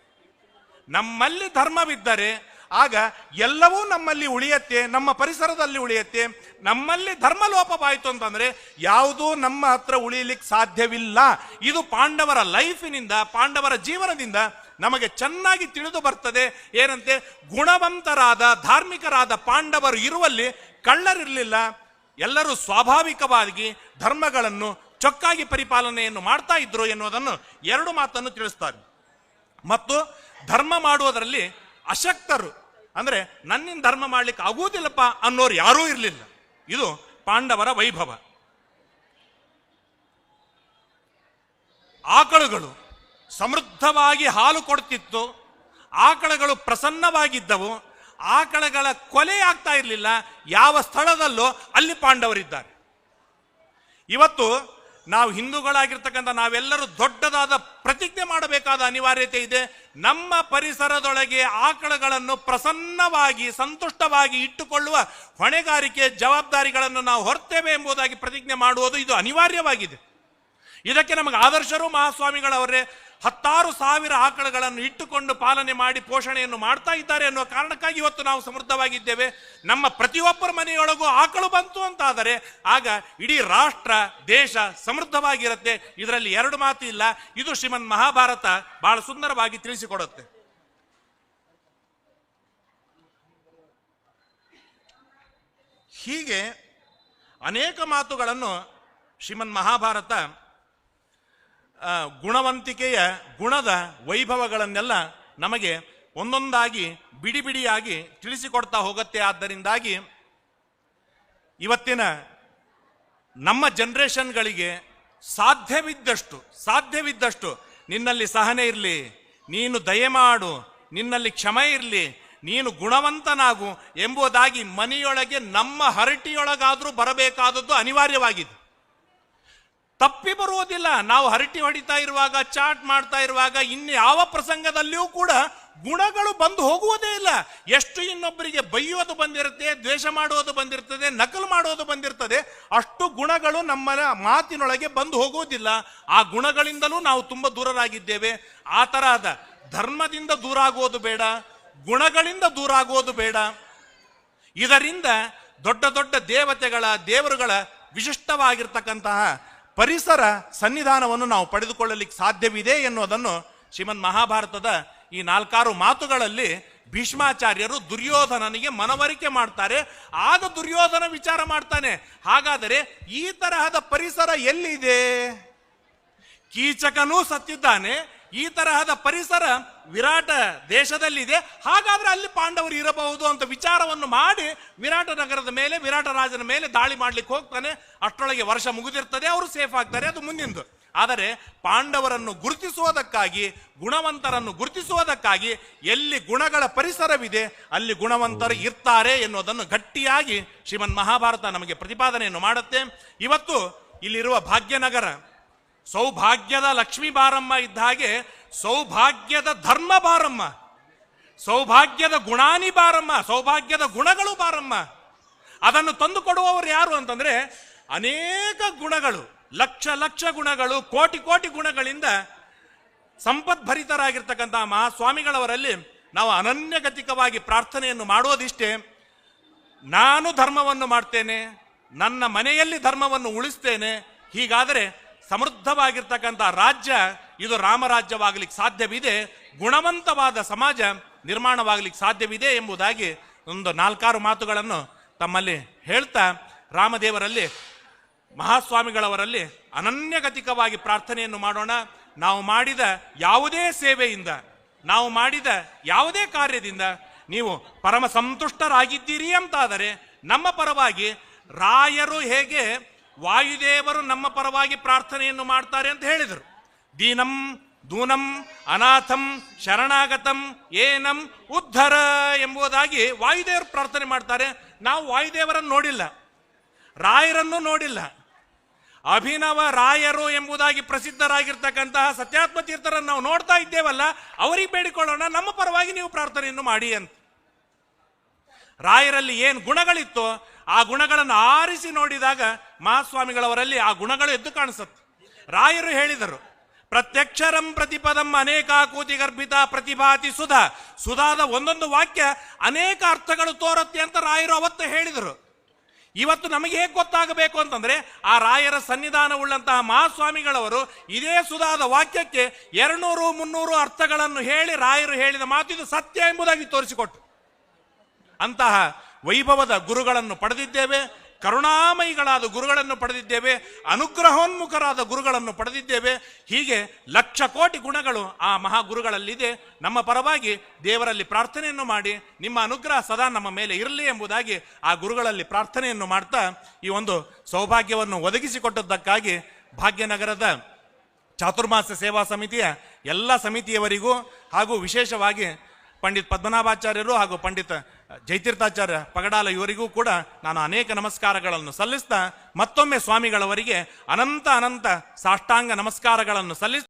A: ನಮ್ಮಲ್ಲಿ ಧರ್ಮವಿದ್ದರೆ ಆಗ ಎಲ್ಲವೂ ನಮ್ಮಲ್ಲಿ ಉಳಿಯತ್ತೆ, ನಮ್ಮ ಪರಿಸರದಲ್ಲಿ ಉಳಿಯತ್ತೆ. ನಮ್ಮಲ್ಲಿ ಧರ್ಮ ಲೋಪವಾಯಿತು ಅಂತಂದ್ರೆ ಯಾವುದೂ ನಮ್ಮ ಹತ್ರ ಉಳಿಯಲಿಕ್ಕೆ ಸಾಧ್ಯವಿಲ್ಲ. ಇದು ಪಾಂಡವರ ಲೈಫಿನಿಂದ, ಪಾಂಡವರ ಜೀವನದಿಂದ ನಮಗೆ ಚೆನ್ನಾಗಿ ತಿಳಿದು ಬರ್ತದೆ. ಏನಂತೆ? ಗುಣವಂತರಾದ, ಧಾರ್ಮಿಕರಾದ ಪಾಂಡವರು ಇರುವಲ್ಲಿ ಕಳ್ಳರಿರಲಿಲ್ಲ. ಎಲ್ಲರೂ ಸ್ವಾಭಾವಿಕವಾಗಿ ಧರ್ಮಗಳನ್ನು ಚೊಕ್ಕಾಗಿ ಪರಿಪಾಲನೆಯನ್ನು ಮಾಡ್ತಾ ಇದ್ರು ಎನ್ನುವುದನ್ನು ಎರಡು ಮಾತನ್ನು ತಿಳಿಸ್ತಾರೆ. ಮತ್ತು ಧರ್ಮ ಮಾಡುವುದರಲ್ಲಿ ಅಶಕ್ತರು. ಅಂದರೆ ನನ್ನಿಂದ ಧರ್ಮ ಮಾಡ್ಲಿಕ್ಕೆ ಆಗುವುದಿಲ್ಲಪ್ಪ ಅನ್ನೋರು ಯಾರೂ ಇರಲಿಲ್ಲ. ಇದು ಪಾಂಡವರ ವೈಭವ. ಆಕಳುಗಳು ಸಮೃದ್ಧವಾಗಿ ಹಾಲು ಕೊಡ್ತಿತ್ತು, ಆಕಳುಗಳು ಪ್ರಸನ್ನವಾಗಿದ್ದವು, ಆಕಳುಗಳ ಕೊಲೆ ಆಗ್ತಾ ಇರಲಿಲ್ಲ, ಯಾವ ಸ್ಥಳದಲ್ಲೋ ಅಲ್ಲಿ ಪಾಂಡವರಿದ್ದಾರೆ. ಇವತ್ತು ನಾವು ಹಿಂದೂಗಳಾಗಿರ್ತಕ್ಕಂಥ ನಾವೆಲ್ಲರೂ ದೊಡ್ಡದಾದ ಪ್ರತಿಜ್ಞೆ ಮಾಡಬೇಕಾದ ಅನಿವಾರ್ಯತೆ ಇದೆ. ನಮ್ಮ ಪರಿಸರದೊಳಗೆ ಆಕಳಗಳನ್ನು ಪ್ರಸನ್ನವಾಗಿ, ಸಂತುಷ್ಟವಾಗಿ ಇಟ್ಟುಕೊಳ್ಳುವ ಹೊಣೆಗಾರಿಕೆ, ಜವಾಬ್ದಾರಿಗಳನ್ನು ನಾವು ಹೊರ್ತೇವೆ ಎಂಬುದಾಗಿ ಪ್ರತಿಜ್ಞೆ ಮಾಡುವುದು ಇದು ಅನಿವಾರ್ಯವಾಗಿದೆ. ಇದಕ್ಕೆ ನಮಗೆ ಆದರ್ಶರು ಮಹಾಸ್ವಾಮಿಗಳವರೇ ಹತ್ತಾರು ಸಾವಿರ ಆಕಳಗಳನ್ನು ಇಟ್ಟುಕೊಂಡು ಪಾಲನೆ ಮಾಡಿ ಪೋಷಣೆಯನ್ನು ಮಾಡ್ತಾ ಇದ್ದಾರೆ ಅನ್ನೋ ಕಾರಣಕ್ಕಾಗಿ ಇವತ್ತು ನಾವು ಸಮೃದ್ಧವಾಗಿದ್ದೇವೆ. ನಮ್ಮ ಪ್ರತಿಯೊಬ್ಬರ ಮನೆಯೊಳಗೂ ಆಕಳು ಬಂತು ಅಂತಾದರೆ ಆಗ ಇಡೀ ರಾಷ್ಟ್ರ, ದೇಶ ಸಮೃದ್ಧವಾಗಿರುತ್ತೆ. ಇದರಲ್ಲಿ ಎರಡು ಮಾತು ಇಲ್ಲ. ಇದು ಶ್ರೀಮನ್ ಮಹಾಭಾರತ ಬಹಳ ಸುಂದರವಾಗಿ ತಿಳಿಸಿಕೊಡುತ್ತೆ. ಹೀಗೆ ಅನೇಕ ಮಾತುಗಳನ್ನು ಶ್ರೀಮನ್ ಮಹಾಭಾರತ ಗುಣವಂತಿಕೆಯ ಗುಣದ ವೈಭವಗಳನ್ನೆಲ್ಲ ನಮಗೆ ಒಂದೊಂದಾಗಿ ಬಿಡಿ ಬಿಡಿಯಾಗಿ ತಿಳಿಸಿಕೊಡ್ತಾ ಹೋಗುತ್ತೆ. ಆದ್ದರಿಂದಾಗಿ ಇವತ್ತಿನ ನಮ್ಮ ಜನ್ರೇಷನ್ಗಳಿಗೆ ಸಾಧ್ಯವಿದ್ದಷ್ಟು ಸಾಧ್ಯವಿದ್ದಷ್ಟು ನಿನ್ನಲ್ಲಿ ಸಹನೆ ಇರಲಿ, ನೀನು ದಯಮಾಡು ನಿನ್ನಲ್ಲಿ ಕ್ಷಮೆ ಇರಲಿ, ನೀನು ಗುಣವಂತನಾಗು ಎಂಬುದಾಗಿ ಮನೆಯೊಳಗೆ ನಮ್ಮ ಹರಟಿಯೊಳಗಾದರೂ ಬರಬೇಕಾದದ್ದು ಅನಿವಾರ್ಯವಾಗಿದೆ. ತಪ್ಪಿ ಬರುವುದಿಲ್ಲ. ನಾವು ಹರಟಿ ಹೊಡಿತಾ ಇರುವಾಗ, ಚಾಟ್ ಮಾಡ್ತಾ ಇರುವಾಗ ಇನ್ಯಾವ ಯಾವ ಪ್ರಸಂಗದಲ್ಲಿಯೂ ಕೂಡ ಗುಣಗಳು ಬಂದು ಹೋಗುವುದೇ ಇಲ್ಲ. ಎಷ್ಟು ಇನ್ನೊಬ್ಬರಿಗೆ ಬೈಯೋದು ಬಂದಿರುತ್ತೆ, ದ್ವೇಷ ಮಾಡುವುದು ಬಂದಿರ್ತದೆ, ನಕಲು ಮಾಡೋದು ಬಂದಿರ್ತದೆ, ಅಷ್ಟು ಗುಣಗಳು ನಮ್ಮ ಮಾತಿನೊಳಗೆ ಬಂದು ಹೋಗುವುದಿಲ್ಲ. ಆ ಗುಣಗಳಿಂದಲೂ ನಾವು ತುಂಬ ದೂರರಾಗಿದ್ದೇವೆ. ಆ ತರಹದ ಧರ್ಮದಿಂದ ದೂರ ಆಗುವುದು ಬೇಡ, ಗುಣಗಳಿಂದ ದೂರ ಆಗುವುದು ಬೇಡ. ಇದರಿಂದ ದೊಡ್ಡ ದೊಡ್ಡ ದೇವತೆಗಳ, ದೇವರುಗಳ ವಿಶಿಷ್ಟವಾಗಿರ್ತಕ್ಕಂತಹ ಪರಿಸರ ಸನ್ನಿಧಾನವನ್ನು ನಾವು ಪಡೆದುಕೊಳ್ಳಲಿಕ್ಕೆ ಸಾಧ್ಯವಿದೆ ಎನ್ನುವುದನ್ನು ಶ್ರೀಮನ್ ಮಹಾಭಾರತದ ಈ ನಾಲ್ಕಾರು ಮಾತುಗಳಲ್ಲಿ ಭೀಷ್ಮಾಚಾರ್ಯರು ದುರ್ಯೋಧನನಿಗೆ ಮನವರಿಕೆ ಮಾಡ್ತಾರೆ. ಆಗ ದುರ್ಯೋಧನ ವಿಚಾರ ಮಾಡ್ತಾನೆ. ಹಾಗಾದರೆ ಈ ತರಹದ ಪರಿಸರ ಎಲ್ಲಿದೆ? ಕೀಚಕನೂ ಸತ್ತಿದ್ದಾನೆ. ಈ ತರಹದ ಪರಿಸರ ವಿರಾಟ ದೇಶದಲ್ಲಿದೆ, ಹಾಗಾದ್ರೆ ಅಲ್ಲಿ ಪಾಂಡವರು ಇರಬಹುದು ಅಂತ ವಿಚಾರವನ್ನು ಮಾಡಿ ವಿರಾಟ ನಗರದ ಮೇಲೆ, ವಿರಾಟ ರಾಜನ ಮೇಲೆ ದಾಳಿ ಮಾಡ್ಲಿಕ್ಕೆ ಹೋಗ್ತಾನೆ. ಅಷ್ಟರೊಳಗೆ ವರ್ಷ ಮುಗಿದಿರ್ತದೆ, ಅವರು ಸೇಫ್ ಆಗ್ತಾರೆ, ಅದು ಮುಂದಿಂದು. ಆದರೆ ಪಾಂಡವರನ್ನು ಗುರುತಿಸುವುದಕ್ಕಾಗಿ, ಗುಣವಂತರನ್ನು ಗುರುತಿಸುವುದಕ್ಕಾಗಿ ಎಲ್ಲಿ ಗುಣಗಳ ಪರಿಸರವಿದೆ, ಅಲ್ಲಿ ಗುಣವಂತರು ಇರ್ತಾರೆ ಎನ್ನುವುದನ್ನು ಗಟ್ಟಿಯಾಗಿ ಶ್ರೀಮನ್ ಮಹಾಭಾರತ ನಮಗೆ ಪ್ರತಿಪಾದನೆಯನ್ನು ಮಾಡುತ್ತೆ. ಇವತ್ತು ಇಲ್ಲಿರುವ ಭಾಗ್ಯನಗರ, ಸೌಭಾಗ್ಯದ ಲಕ್ಷ್ಮೀ ಬಾರಮ್ಮ ಇದ್ದ ಹಾಗೆ ಸೌಭಾಗ್ಯದ ಧರ್ಮ ಬಾರಮ್ಮ. ಸೌಭಾಗ್ಯದ ಗುಣಾನಿ ಬಾರಮ್ಮ. ಸೌಭಾಗ್ಯದ ಗುಣಗಳು ಬಾರಮ್ಮ. ಅದನ್ನು ತಂದು ಕೊಡುವವರು ಯಾರು ಅಂತಂದ್ರೆ ಅನೇಕ ಗುಣಗಳು, ಲಕ್ಷ ಲಕ್ಷ ಗುಣಗಳು, ಕೋಟಿ ಕೋಟಿ ಗುಣಗಳಿಂದ ಸಂಪದ್ಭರಿತರಾಗಿರ್ತಕ್ಕಂಥ ಮಹಾಸ್ವಾಮಿಗಳವರಲ್ಲಿ ನಾವು ಅನನ್ಯಗತಿಕವಾಗಿ ಪ್ರಾರ್ಥನೆಯನ್ನು ಮಾಡೋದಿಷ್ಟೇ. ನಾನು ಧರ್ಮವನ್ನು ಮಾಡ್ತೇನೆ, ನನ್ನ ಮನೆಯಲ್ಲಿ ಧರ್ಮವನ್ನು ಉಳಿಸ್ತೇನೆ. ಹೀಗಾದರೆ ಸಮೃದ್ಧವಾಗಿರ್ತಕ್ಕಂಥ ರಾಜ್ಯ ಇದು ರಾಮರಾಜ್ಯವಾಗಲಿಕ್ಕೆ ಸಾಧ್ಯವಿದೆ, ಗುಣವಂತವಾದ ಸಮಾಜ ನಿರ್ಮಾಣವಾಗಲಿಕ್ಕೆ ಸಾಧ್ಯವಿದೆ ಎಂಬುದಾಗಿ ಒಂದು ನಾಲ್ಕಾರು ಮಾತುಗಳನ್ನು ತಮ್ಮಲ್ಲಿ ಹೇಳ್ತಾ, ರಾಮದೇವರಲ್ಲಿ, ಮಹಾಸ್ವಾಮಿಗಳವರಲ್ಲಿ ಅನನ್ಯಗತಿಕವಾಗಿ ಪ್ರಾರ್ಥನೆಯನ್ನು ಮಾಡೋಣ. ನಾವು ಮಾಡಿದ ಯಾವುದೇ ಸೇವೆಯಿಂದ, ನಾವು ಮಾಡಿದ ಯಾವುದೇ ಕಾರ್ಯದಿಂದ ನೀವು ಪರಮ ಸಂತುಷ್ಟರಾಗಿದ್ದೀರಿ ಅಂತಾದರೆ, ನಮ್ಮ ಪರವಾಗಿ ರಾಯರು ಹೇಗೆ, ವಾಯುದೇವರು ನಮ್ಮ ಪರವಾಗಿ ಪ್ರಾರ್ಥನೆಯನ್ನು ಮಾಡ್ತಾರೆ ಅಂತ ಹೇಳಿದರು. ದೀನಂ, ದೂನಂ, ಅನಾಥಂ, ಶರಣಾಗತಂ, ಏನಂ, ಉದ್ಧರ ಎಂಬುದಾಗಿ ವಾಯುದೇವರು ಪ್ರಾರ್ಥನೆ ಮಾಡ್ತಾರೆ. ನಾವು ವಾಯುದೇವರನ್ನು ನೋಡಿಲ್ಲ. ರಾಯರನ್ನು ನೋಡಿಲ್ಲ. ಅಭಿನವ ರಾಯರು ಎಂಬುದಾಗಿ ಪ್ರಸಿದ್ಧರಾಗಿರ್ತಕ್ಕಂತಹ ಸತ್ಯಾತ್ಮ ತೀರ್ಥರನ್ನು ನಾವು ನೋಡ್ತಾ ಇದ್ದೇವಲ್ಲ, ಅವರಿಗೆ ಬೇಡಿಕೊಳ್ಳೋಣ, ನಮ್ಮ ಪರವಾಗಿ ನೀವು ಪ್ರಾರ್ಥನೆಯನ್ನು ಮಾಡಿ ಅಂತ. ರಾಯರಲ್ಲಿ ಏನು ಗುಣಗಳಿತ್ತೋ ಆ ಗುಣಗಳನ್ನು ಆರಿಸಿ ನೋಡಿದಾಗ ಮಹಾಸ್ವಾಮಿಗಳವರಲ್ಲಿ ಆ ಗುಣಗಳು ಎದ್ದು ಕಾಣಿಸುತ್ತೆ. ರಾಯರು ಹೇಳಿದರು ಪ್ರತ್ಯಕ್ಷರಂ ಪ್ರತಿಪದಂ ಅನೇಕಾಕೂತಿ ಗರ್ಭಿತ ಪ್ರತಿಭಾತಿ ಸುಧಾ. ಸುಧಾದ ಒಂದೊಂದು ವಾಕ್ಯ ಅನೇಕ ಅರ್ಥಗಳು ತೋರುತ್ತೆ ಅಂತ ರಾಯರು ಅವತ್ತು ಹೇಳಿದರು. ಇವತ್ತು ನಮಗೆ ಹೇಗೆ ಗೊತ್ತಾಗಬೇಕು ಅಂತಂದ್ರೆ ಆ ರಾಯರ ಸನ್ನಿಧಾನವುಳ್ಳಂತಹ ಮಹಾಸ್ವಾಮಿಗಳವರು ಇದೇ ಸುಧಾದ ವಾಕ್ಯಕ್ಕೆ ಎರಡ್ನೂರು, ಮುನ್ನೂರು ಅರ್ಥಗಳನ್ನು ಹೇಳಿ ರಾಯರು ಹೇಳಿದ ಮಾತು ಇದು ಸತ್ಯ ಎಂಬುದಾಗಿ ತೋರಿಸಿಕೊಟ್ಟು. ಅಂತಹ ವೈಭವದ ಗುರುಗಳನ್ನು ಪಡೆದಿದ್ದೇವೆ. ಕರುಣಾಮಯಿಗಳಾದ ಗುರುಗಳನ್ನು ಪಡೆದಿದ್ದೇವೆ, ಅನುಗ್ರಹೋನ್ಮುಖರಾದ ಗುರುಗಳನ್ನು ಪಡೆದಿದ್ದೇವೆ. ಹೀಗೆ ಲಕ್ಷ ಕೋಟಿ ಗುಣಗಳು ಆ ಮಹಾಗುರುಗಳಲ್ಲಿದೆ. ನಮ್ಮ ಪರವಾಗಿ ದೇವರಲ್ಲಿ ಪ್ರಾರ್ಥನೆಯನ್ನು ಮಾಡಿ, ನಿಮ್ಮ ಅನುಗ್ರಹ ಸದಾ ನಮ್ಮ ಮೇಲೆ ಇರಲಿ ಎಂಬುದಾಗಿ ಆ ಗುರುಗಳಲ್ಲಿ ಪ್ರಾರ್ಥನೆಯನ್ನು ಮಾಡ್ತಾ ಈ ಒಂದು ಸೌಭಾಗ್ಯವನ್ನು ಒದಗಿಸಿಕೊಟ್ಟದ್ದಕ್ಕಾಗಿ ಭಾಗ್ಯನಗರದ ಚಾತುರ್ಮಾಸ ಸೇವಾ ಸಮಿತಿಯ ಎಲ್ಲ ಸಮಿತಿಯವರಿಗೂ ಹಾಗೂ ವಿಶೇಷವಾಗಿ ಪಂಡಿತ್ ಪದ್ಮನಾಭಾಚಾರ್ಯರು ಹಾಗೂ ಪಂಡಿತ್ ಜಯತೀರ್ಥಾಚಾರ್ಯ ಪಗಡಾಲ ಇವರಿಗೂ ಕೂಡ ನಾನು ಅನೇಕ ನಮಸ್ಕಾರಗಳನ್ನು ಸಲ್ಲಿಸ್ತಾ ಮತ್ತೊಮ್ಮೆ ಸ್ವಾಮಿಗಳವರಿಗೆ ಅನಂತ ಅನಂತ ಸಾಷ್ಟಾಂಗ ನಮಸ್ಕಾರಗಳನ್ನು ಸಲ್ಲಿಸ್ತಾ